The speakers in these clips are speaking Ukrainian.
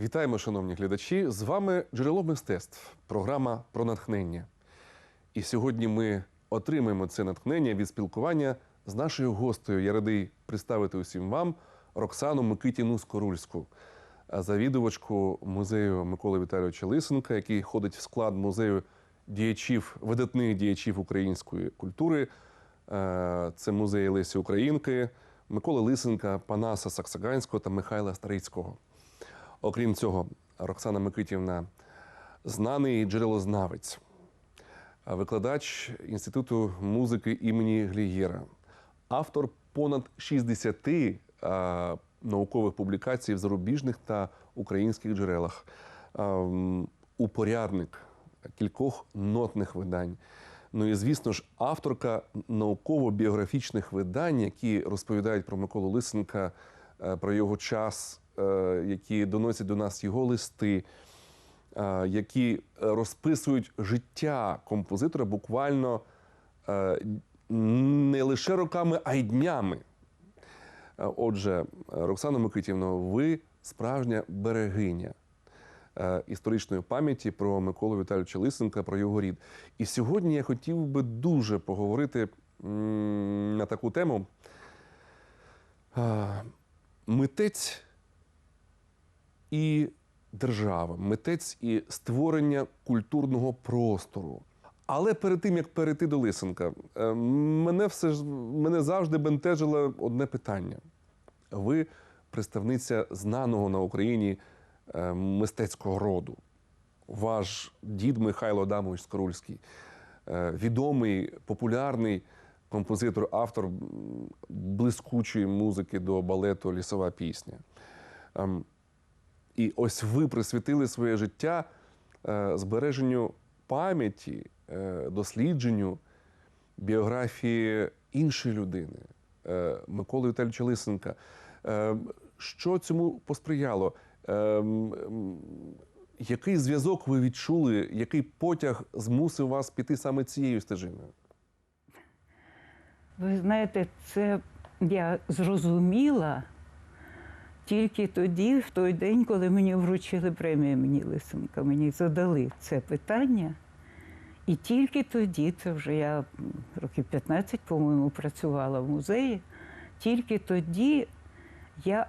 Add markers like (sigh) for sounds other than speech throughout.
Вітаємо, шановні глядачі! З вами джерело мистецтв, програма про натхнення. І сьогодні ми отримаємо це натхнення від спілкування з нашою гостею. Я радий представити усім вам Роксану Микитіну Скорульську, завідувачку музею Миколи Віталійовича Лисенка, який ходить в склад музею діячів, видатних діячів української культури. Е, Це музей Лесі Українки, Миколи Лисенка, Панаса Саксаганського та Михайла Старицького. Окрім цього, Роксана Микитівна знаний джерелознавець, викладач Інституту музики імені Глієра, автор понад 60 е, наукових публікацій в зарубіжних та українських джерелах, м, упорядник кількох нотних видань. Ну і звісно ж, авторка науково-біографічних видань, які розповідають про Миколу Лисенка, е, про його час, які доносять до нас його листи, е, які е, розписують життя композитора буквально е, не лише роками, а й днями. Е, Отже, Роксана Микитівна, ви справжня берегиня е, історичної пам'яті про Миколу Віталійовича Лисенка, про його рід. І сьогодні я хотів би дуже поговорити на таку тему. Е, Митець і держава, митець і створення культурного простору. Але перед тим як перейти до Лисенка, е, мене все ж мене завжди бентежило одне питання. Ви представниця знаного на Україні е, мистецького роду. Ваш дід Михайло Адамович Скорульський, е, відомий, популярний композитор, автор блискучої музики до балету Лісова пісня. І ось ви присвятили своє життя е, збереженню пам'яті, е, дослідженню біографії іншої людини, е, Миколи Віталійовича Лисенка. Що цьому посприяло? Який зв'язок ви відчули, який потяг змусив вас піти саме цією стежиною? Ви знаєте, це я зрозуміла тільки тоді, в той день, коли мені вручили премію імені Лисенка. Мені задали це питання. І тільки тоді, це вже я років 15, по-моєму, працювала в музеї, тільки тоді я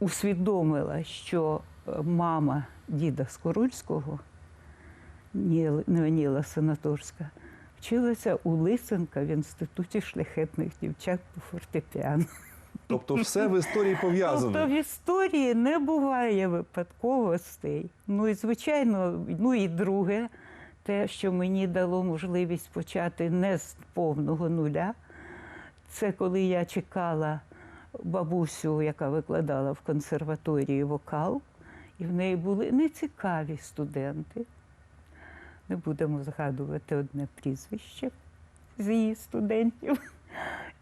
усвідомила, що е, мама діда Скорульського, Ніл- Санаторська, вчилася у Лисенка в інституті шляхетних дівчат по фортепіано. Тобто, все в історії пов'язано. Тобто в історії не буває випадковостей. Ну і звичайно, ну і друге, те, що мені дало можливість почати не з повного нуля. Це коли я чекала бабусю, яка викладала в консерваторії вокал, і в неї були нецікаві студенти. Не будемо згадувати одне прізвище з її студентів.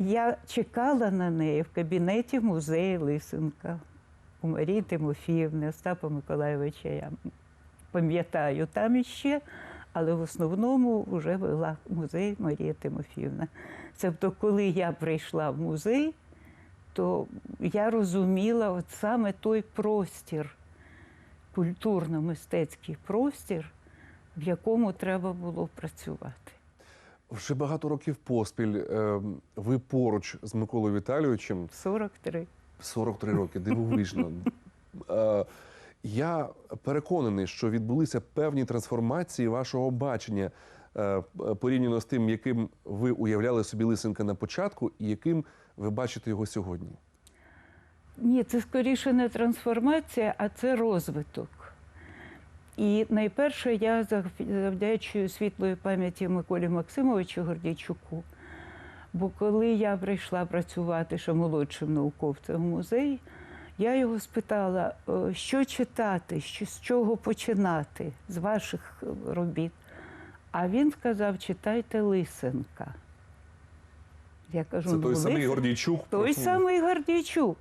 Я чекала на неї в кабінеті музею Лисенка у Марії Тимофіївни, Остапа Миколайовича. Я пам'ятаю там іще, але в основному вже вела музей Марія Тимофіївна. Тобто, коли я прийшла в музей, то я розуміла от саме той простір, культурно-мистецький простір, в якому треба було працювати. Вже багато років поспіль е, ви поруч з Миколою Віталійовичем 43. 43 роки, дивовижно. (laughs) Е, Я переконаний, що відбулися певні трансформації вашого бачення е, порівняно з тим, яким ви уявляли собі Лисенка на початку, і яким ви бачите його сьогодні. Ні, це скоріше не трансформація, а це розвиток. І найперше я зав- завдячую світлої пам'яті Миколі Максимовичу Гордійчуку. Бо коли я прийшла працювати ще молодшим науковцем в музей, я його спитала, е, що читати, що, з чого починати з ваших е, робіт. А він сказав: читайте Лисенка. Я кажу, Це «Ну, той самий Лисенка?» Гордійчук. Той самий Гордійчук.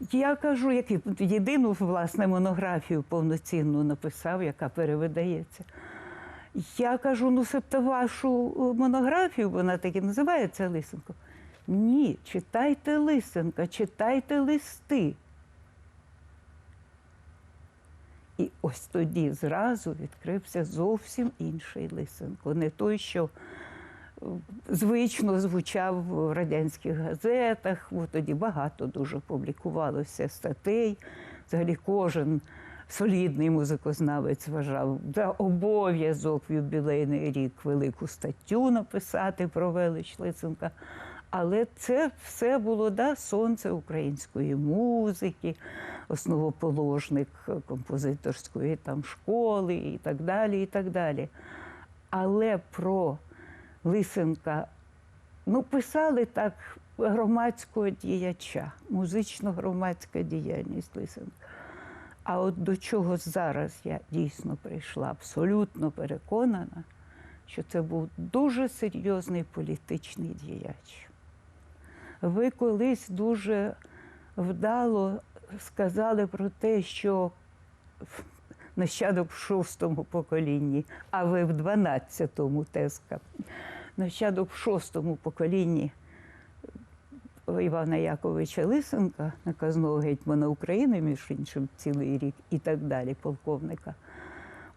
Я кажу, який єдину власне монографію повноцінну написав, яка перевидається. Я кажу, ну себто вашу е, монографію, вона так і називається Лисенко. Ні, читайте Лисенка, читайте листи. І ось тоді зразу відкрився зовсім інший Лисенко. Не той, що звично звучав в радянських газетах. Бо тоді багато дуже публікувалося статей. Взагалі кожен солідний музикознавець вважав за обов'язок в юбілейний рік велику статтю написати про велич Лисенка. Але це все було да, сонце української музики, основоположник композиторської там школи і так далі. і так далі. Але про Лисенка ну, писали так громадського діяча, музично-громадська діяльність Лисенка. А от до чого зараз я дійсно прийшла, абсолютно переконана, що це був дуже серйозний політичний діяч. Ви колись дуже вдало сказали про те, що нащадок в шостому поколінні, а ви в дванадцятому теска. Нащадок в шостому поколінні Івана Яковича Лисенка, наказного гетьмана України, між іншим, цілий рік і так далі, полковника.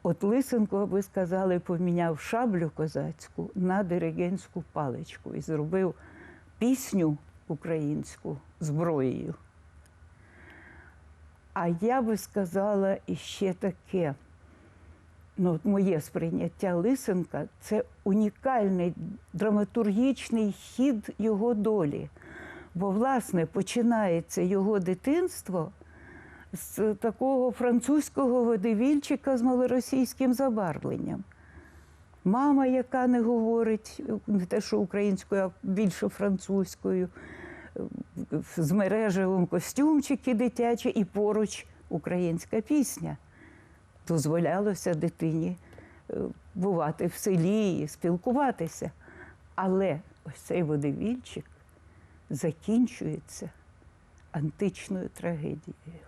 От Лисенко, ви сказали, поміняв шаблю козацьку на диригентську паличку і зробив пісню українську зброєю. А я би сказала іще таке. Ну, от моє сприйняття Лисенка це унікальний драматургічний хід його долі. Бо, власне, починається його дитинство з такого французького водевільчика з малоросійським забарвленням. Мама, яка не говорить не те, що українською, а більше французькою, з мережевим костюмчики дитячі, і поруч українська пісня. Дозволялося дитині е, бувати в селі і спілкуватися. Але ось цей водевільчик закінчується античною трагедією,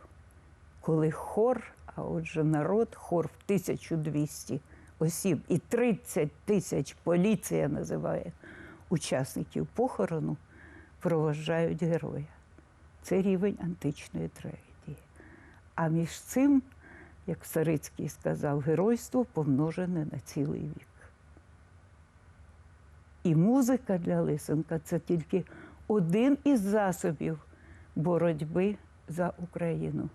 коли хор, а отже народ, хор в 1200 осіб і 30 тисяч поліція називає учасників похорону, проважають героя. Це рівень античної трагедії. А між цим, як Сарицький сказав, геройство помножене на цілий вік. І музика для Лисенка це тільки один із засобів боротьби за Україну.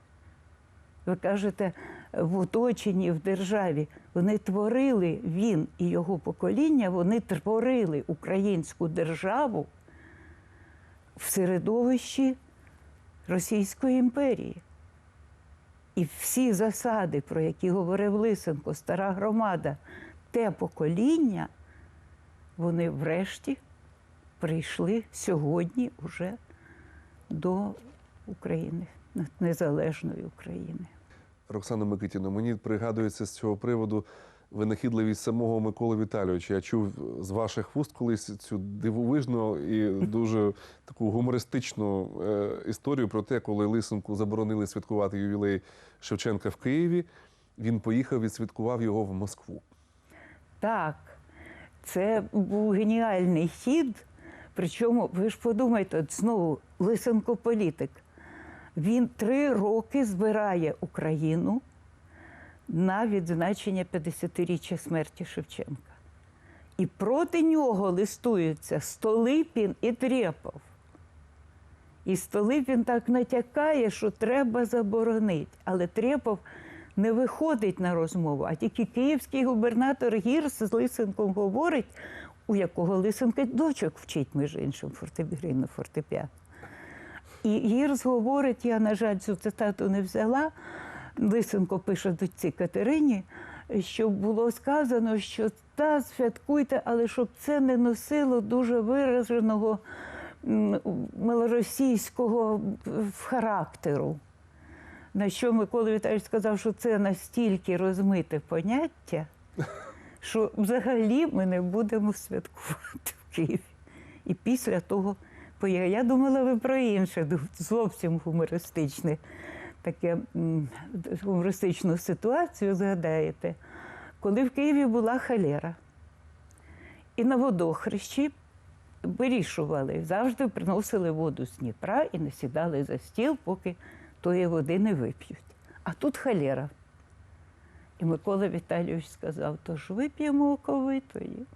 Ви кажете, в оточенні, в державі вони творили, він і його покоління, вони творили українську державу в середовищі Російської імперії. І всі засади, про які говорив Лисенко, стара громада, те покоління, вони врешті прийшли сьогодні вже до України, незалежної України. Роксана Микитіна, мені пригадується з цього приводу винахідливість самого Миколи Віталійовича. Я чув з ваших вуст колись цю дивовижну і дуже таку гумористичну е, історію про те, коли Лисенку заборонили святкувати ювілей Шевченка в Києві. Він поїхав і святкував його в Москву. Так, це був геніальний хід. Причому, ви ж подумайте, знову Лисенко політик. Він три роки збирає Україну на відзначення 50-річчя смерті Шевченка. І проти нього листуються Столипін і Трєпов. І Столипін так натякає, що треба заборонити. Але Трєпов не виходить на розмову, а тільки київський губернатор Гірс з Лисенком говорить, у якого Лисенка дочок вчить, між іншим, на фортепіано. І Гірс говорить, я, на жаль, цю цитату не взяла. Лисенко пише дочці Катерині, що було сказано, що та святкуйте, але щоб це не носило дуже вираженого малоросійського характеру. На що Микола Віталійович сказав, що це настільки розмите поняття, що взагалі ми не будемо святкувати в Києві. І після того. Я думала, ви про інше, зовсім гумористичне, таке гумористичну ситуацію згадаєте, коли в Києві була халера. І на водохрещі вирішували, завжди приносили воду з Дніпра і не сідали за стіл, поки тої води не вип'ють. А тут халера. І Микола Віталійович сказав: тож вип'ємо оковитої.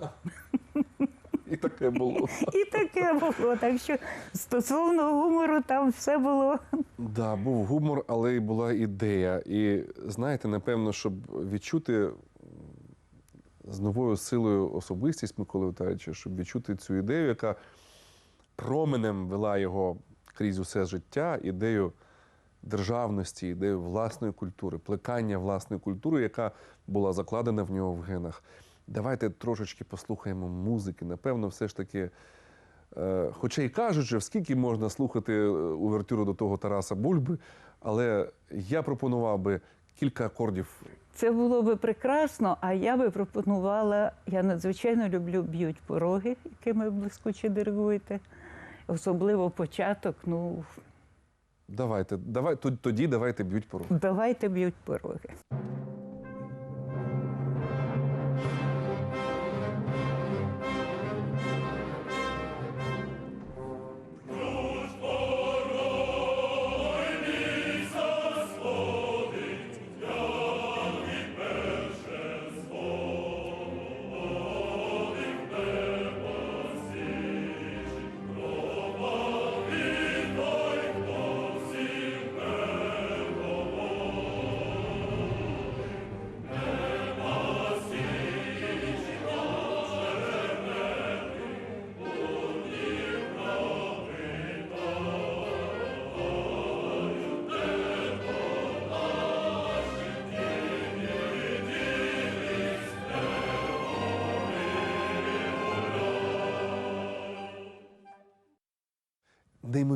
(laughs) І таке було. (laughs) І таке було. Так що стосовно гумору, там все було. Да, був гумор, але й була ідея. І знаєте, напевно, щоб відчути з новою силою особистість Миколи Віталійовича, щоб відчути цю ідею, яка променем вела його крізь усе життя, ідею державності, ідею власної культури, плекання власної культури, яка була закладена в нього в генах. Давайте трошечки послухаємо музики. Напевно, все ж таки. Е, Хоча й кажуть, що скільки можна слухати е, увертюру до того Тараса Бульби, але я пропонував би кілька акордів. Це було би прекрасно, а я би пропонувала, я надзвичайно люблю б'ють пороги, якими блискуче диригуєте. Особливо початок, ну, Давайте, давай, тоді давайте б'ють порог. давайте б'ють пороги.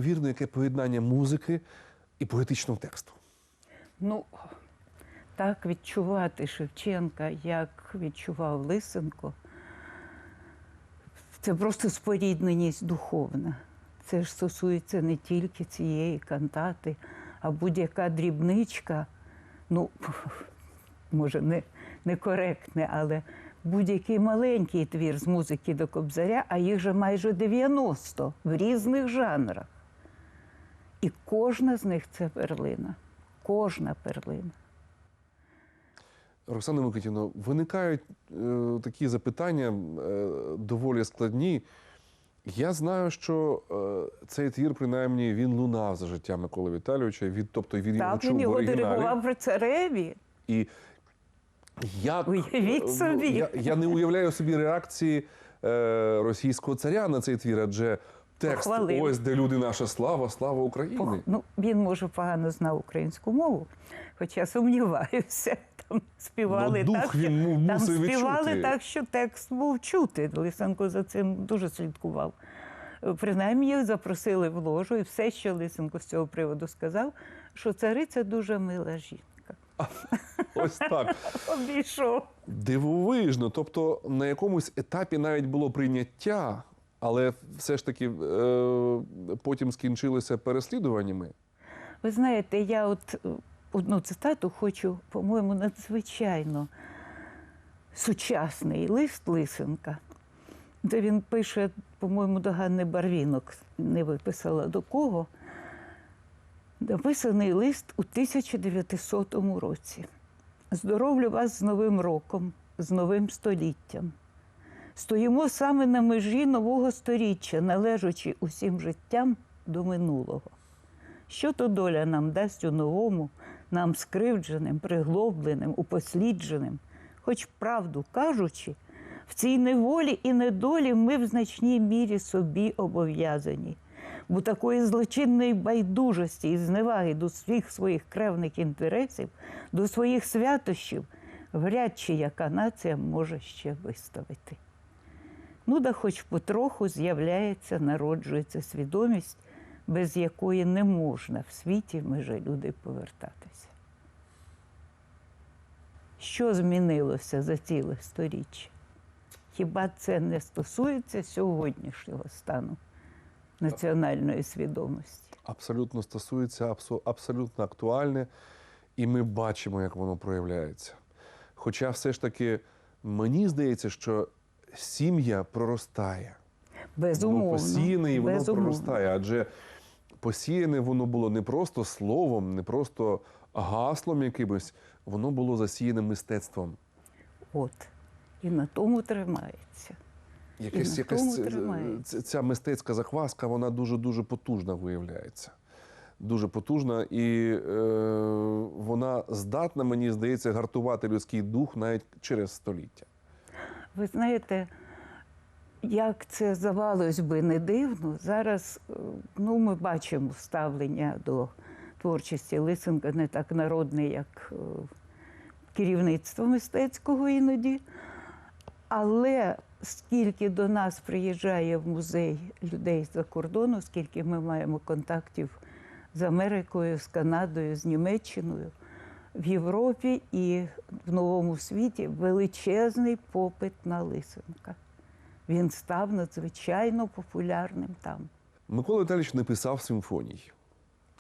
Неймовірно, яке поєднання музики і поетичного тексту. Ну, так відчувати Шевченка, як відчував Лисенко, це просто спорідненість духовна. Це ж стосується не тільки цієї кантати, а будь-яка дрібничка, ну, (laughs) може, не, некоректне, але будь-який маленький твір з музики до кобзаря, а їх же майже 90 в різних жанрах. І кожна з них це перлина. Кожна перлина. Роксана Микитівно, виникають е, такі запитання е, доволі складні. Я знаю, що е, цей твір, принаймні, він лунав за життя Миколи Віталійовича, від, тобто він його Так, чув він в його оригіналі. диригував при цареві. І як Уявіть е, собі. Я, я не уявляю собі реакції е, російського царя на цей твір, адже текст Похвалив. ось де люди наша слава, слава України. Пох- Ну, він, може, погано знав українську мову, хоча сумніваюся. (laughs) Там співали Ну, дух так, він му- там співали відчути. так, що текст був чути. Лисенко за цим дуже слідкував. Принаймні їх запросили в ложу, і все, що Лисенко з цього приводу сказав, що цариця дуже мила жінка. (laughs) Ось так. (laughs) Обійшов. Дивовижно. Тобто на якомусь етапі навіть було прийняття, але все ж таки е, потім скінчилося переслідуваннями. Ви знаєте, я от одну цитату хочу, по-моєму, надзвичайно сучасний лист Лисенка, де він пише, по-моєму, до Ганни Барвінок, не виписала до кого. Написаний лист у 1900 році. Здоровлю вас з Новим роком, з новим століттям. Стоїмо саме на межі нового сторіччя, належачи усім життям до минулого. Що то доля нам дасть у новому, нам скривдженим, приглобленим, упослідженим, хоч правду кажучи, в цій неволі і недолі ми в значній мірі собі обов'язані. Бо такої злочинної байдужості і зневаги до всіх своїх кревних інтересів, до своїх святощів, вряд чи яка нація може ще виставити. Ну, да хоч потроху з'являється, народжується свідомість, без якої не можна в світі меже люди повертатися. Що змінилося за ціле сторіччя? Хіба це не стосується сьогоднішнього стану національної свідомості? Абсолютно стосується, абсолютно актуальне, і ми бачимо, як воно проявляється. Хоча все ж таки мені здається, що сім'я проростає. Безумовно. Воно посіяне і воно безумовно. проростає. Адже посіяне воно було не просто словом, не просто гаслом якимось, воно було засіяне мистецтвом. От. І на тому тримається. Якась, на тому якась тримається. ц- ця мистецька захваска, вона дуже дуже потужна виявляється. Дуже потужна, і е, вона здатна, мені здається, гартувати людський дух навіть через століття. Ви знаєте, як це здавалось би не дивно, зараз е, ну, ми бачимо ставлення до творчості Лисенка не так народне, як е, керівництво мистецького іноді. Але скільки до нас приїжджає в музей людей з-за кордону, скільки ми маємо контактів з Америкою, з Канадою, з Німеччиною, в Європі і в новому світі величезний попит на Лисенка. Він став надзвичайно популярним там. Микола Віталійович не писав симфоній.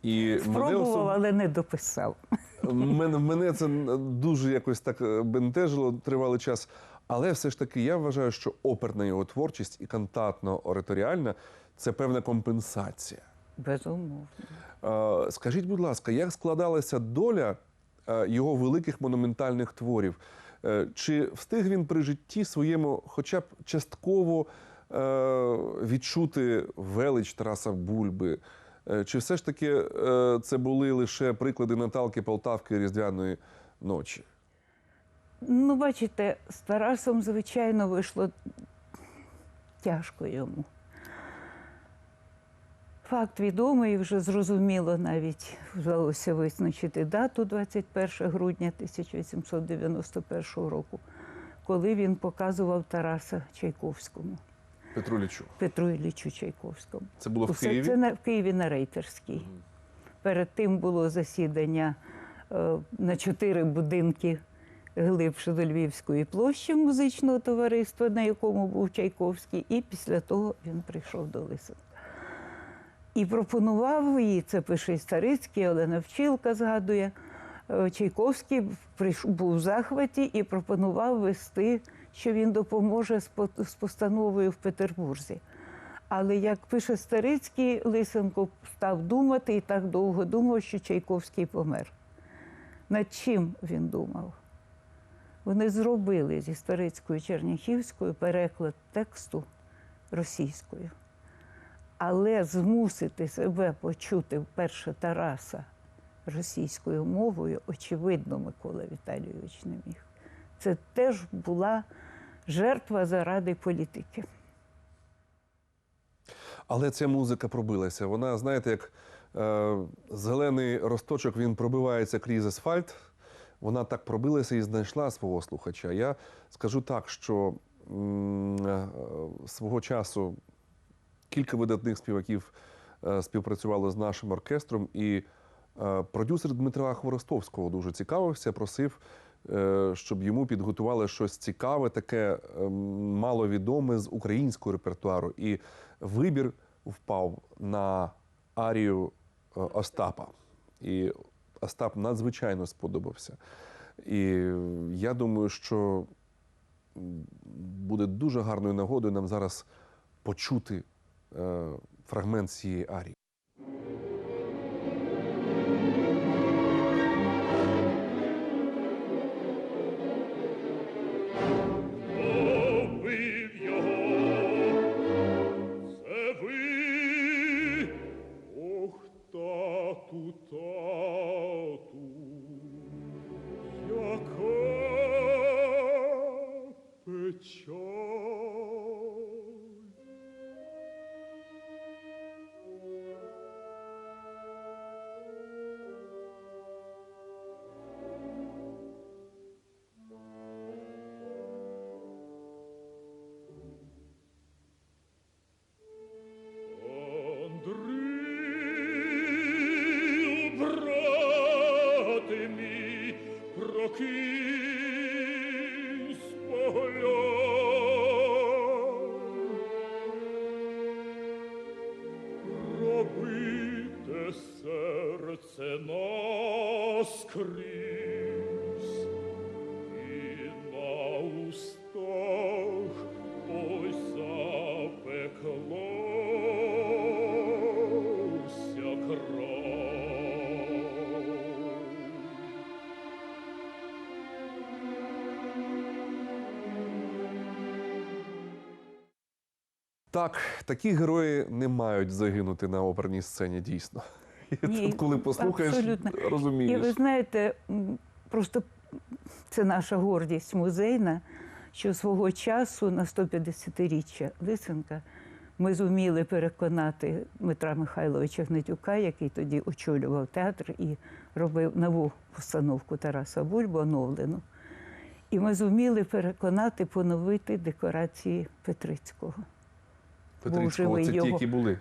І Спробував, особ... але не дописав. мене, мене це дуже якось так е, бентежило тривалий час. Але все ж таки я вважаю, що оперна його творчість і кантатно-ораторіальна це певна компенсація. Безумовно. Скажіть, будь ласка, як складалася доля його великих монументальних творів? Е, Чи встиг він при житті своєму, хоча б частково е, відчути велич Тараса Бульби? Е, Чи все ж таки е, це були лише приклади Наталки Полтавки Різдвяної ночі? Ну, бачите, з Тарасом, звичайно, вийшло тяжко йому. Факт відомий, вже зрозуміло навіть вдалося визначити дату 21 грудня 1891 року, коли він показував Тараса Чайковському, Петру Лічу. Петру Іллічу Чайковському. Це було в Усе Києві? Це на, в Києві на Рейтерській. Перед тим було засідання е, на чотири будинки глибше до Львівської площі музичного товариства, на якому був Чайковський, і після того він прийшов до Лисенка. І пропонував їй, це пише Старицький, Олена Вчилка згадує. е, Чайковський був в захваті і пропонував вести, що він допоможе з постановою в Петербурзі. Але як пише Старицький, Лисенко став думати і так довго думав, що Чайковський помер. Над чим він думав? Вони зробили зі Старицькою Черняхівською переклад тексту російською. Але змусити себе почути вперше Тараса російською мовою, очевидно, Микола Віталійович не міг. Це теж була жертва заради політики. Але ця музика пробилася. Вона, знаєте, як е, зелений росточок він пробивається крізь асфальт. Вона так пробилася і знайшла свого слухача. Я скажу так, що м, е, свого часу кілька видатних співаків е, співпрацювали з нашим оркестром, і е, продюсер Дмитра Хворостовського дуже цікавився, просив, е, щоб йому підготували щось цікаве, таке е, маловідоме з українського репертуару. І вибір впав на арію Остапа. І Остап надзвичайно сподобався. І я думаю, що буде дуже гарною нагодою нам зараз почути фрагмент цієї арії. Так, такі герої не мають загинути на оперній сцені, дійсно. (laughs) Ні, тут, коли послухаєш, абсолютно. розумієш. І ви знаєте, просто це наша гордість музейна, що свого часу на 150-річчя Лисенка ми зуміли переконати Дмитра Михайловича Гнатюка, який тоді очолював театр і робив нову постановку Тараса Бульбу оновлену. І ми зуміли переконати поновити декорації Петрицького. Петрицького, це ті, які були.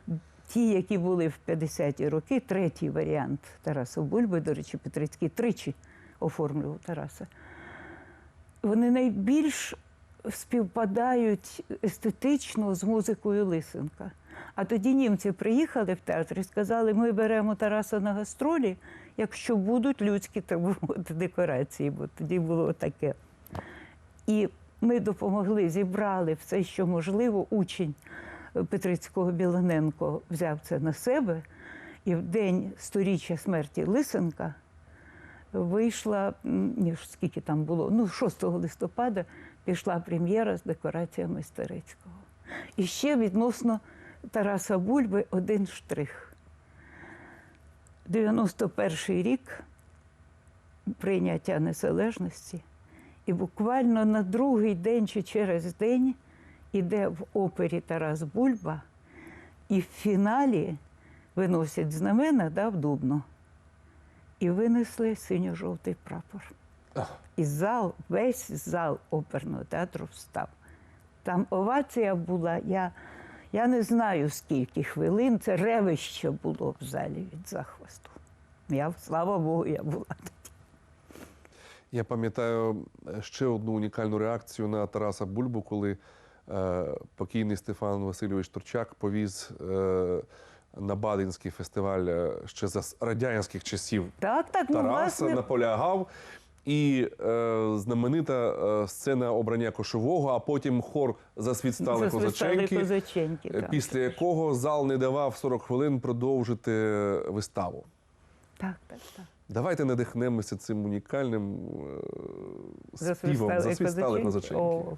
Ті, які були в 50-ті роки, третій варіант Тараса Бульби, до речі, Петрицький тричі оформлював Тараса. Вони найбільш співпадають естетично з музикою Лисенка. А тоді німці приїхали в театр і сказали, ми беремо Тараса на гастролі, якщо будуть людські так би мовити, декорації, бо тоді було таке. І ми допомогли, зібрали все, що можливо. Учень Петрицького Білоненко взяв це на себе. І в день сторіччя смерті Лисенка вийшла, скільки там було, ну, 6 листопада пішла прем'єра з декораціями Стерецького. І ще відносно Тараса Бульби один штрих. 91 рік прийняття незалежності, і буквально на другий день чи через день іде в опері Тарас Бульба, і в фіналі виносять знамена да, в Дубно. І винесли синьо-жовтий прапор. І зал, весь зал оперного театру встав. Там овація була, я, я не знаю скільки хвилин, це ревище було в залі від захвасту. Я, слава Богу, я була тоді. Я пам'ятаю е, ще одну унікальну реакцію на Тараса Бульбу, коли покійний Стефан Васильович Турчак повіз е, на Бадинський фестиваль е, ще за радянських часів Так, так, ну, власне, наполягав. І е, знаменита е, сцена обрання кошового, а потім хор козаченьки, козаченьки. е, так. після якого зал не давав 40 хвилин продовжити виставу. Так, так, так. Давайте надихнемося цим унікальним е, співом. Козаченьки. козаченьки. О,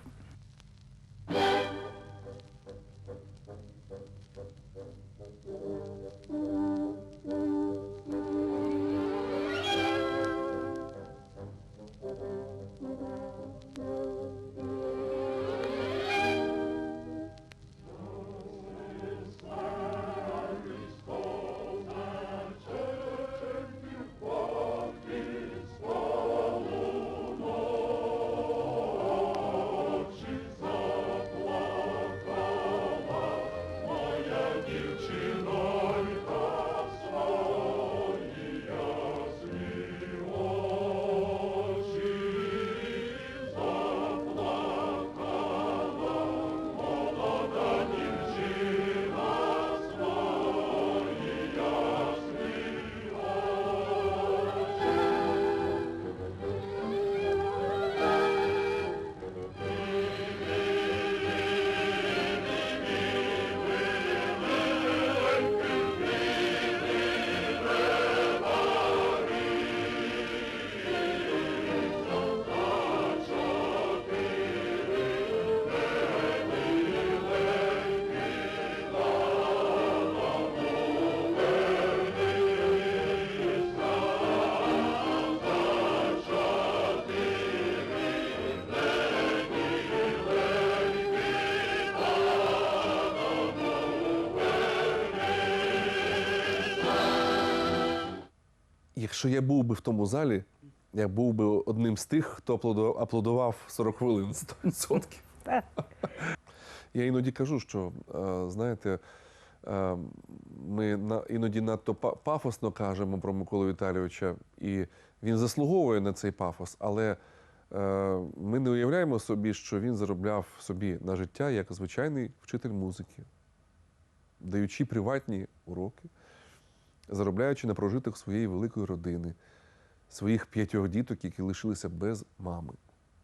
Якщо я був би в тому залі, я був би одним з тих, хто аплодував 40 хвилин 100%. Я іноді кажу, що е, знаєте, е, ми іноді надто пафосно кажемо про Миколу Віталійовича, і він заслуговує на цей пафос, але е, ми не уявляємо собі, що він заробляв собі на життя як звичайний вчитель музики, даючи приватні уроки, заробляючи на прожиток своєї великої родини, своїх п'ятьох діток, які лишилися без мами,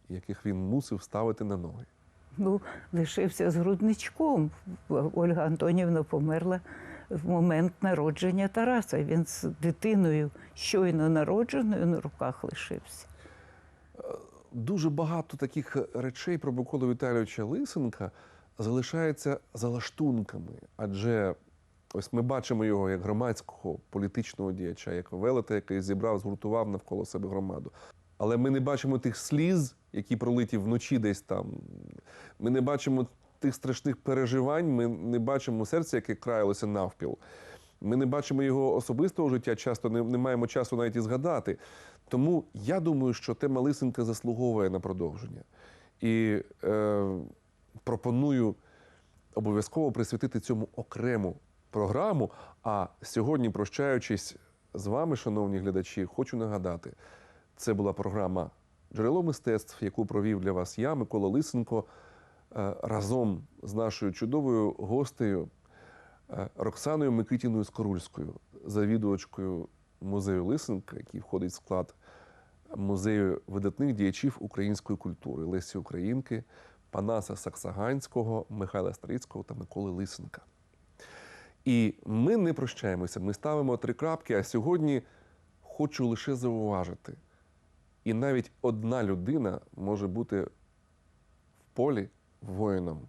яких він мусив ставити на ноги. Ну, лишився з грудничком. Ольга Антонівна померла в момент народження Тараса. Він з дитиною щойно народженою на руках лишився. дуже багато таких речей про Миколу Віталійовича Лисенка залишається за лаштунками, адже ось ми бачимо його як громадського політичного діяча, як велета, який зібрав, згуртував навколо себе громаду. Але ми не бачимо тих сліз, які пролиті вночі десь там. Ми не бачимо тих страшних переживань, ми не бачимо серця, яке краялося навпіл. Ми не бачимо його особистого життя, часто не, не маємо часу навіть і згадати. Тому я думаю, що тема Лисенка заслуговує на продовження. І е, пропоную обов'язково присвятити цьому окрему програму. А сьогодні, прощаючись з вами, шановні глядачі, хочу нагадати, це була програма Джерело мистецтв, яку провів для вас я, Микола Лисенко, е, разом з нашою чудовою гостею е, Роксаною Микитіною Скорульською, завідувачкою музею Лисенка, який входить в склад музею видатних діячів української культури Лесі Українки, Панаса Саксаганського, Михайла Старицького та Миколи Лисенка. І ми не прощаємося, ми ставимо три крапки, а сьогодні хочу лише зауважити. І навіть одна людина може бути в полі воїном,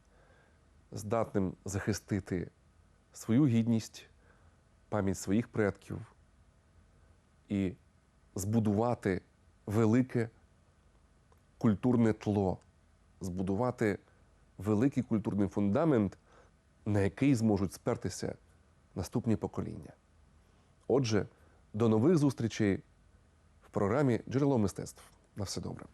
здатним захистити свою гідність, пам'ять своїх предків і збудувати велике культурне тло, збудувати великий культурний фундамент, на який зможуть спертися наступні покоління. Отже, до нових зустрічей в програмі Джерело мистецтв. На все добре.